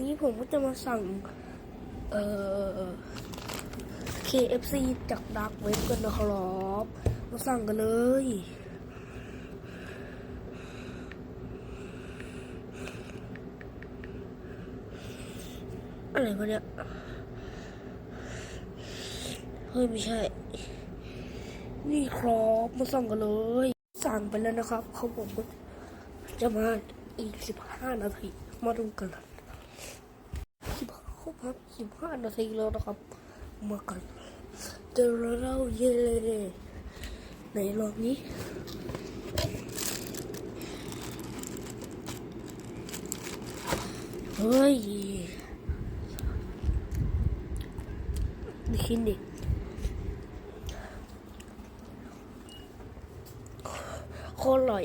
นี้ผมก็จะมาสั่ง เอ่อ KFC จากดักเว็บกันนะครับ มาสั่งกันเลย อะไรวะเนี่ย เฮ้ย ไม่ใช่ นี่ครับมาสั่งกันเลย สั่งไปแล้วนะครับ เขาบอกว่าจะมาอีกสิบห้านาที มาดูกัน พักสิบห้านาทีแล้วนะครับมากันเจอแล้วเย่ในรอบนี้เฮ้ยนี่คิดดิโคตรอร่อย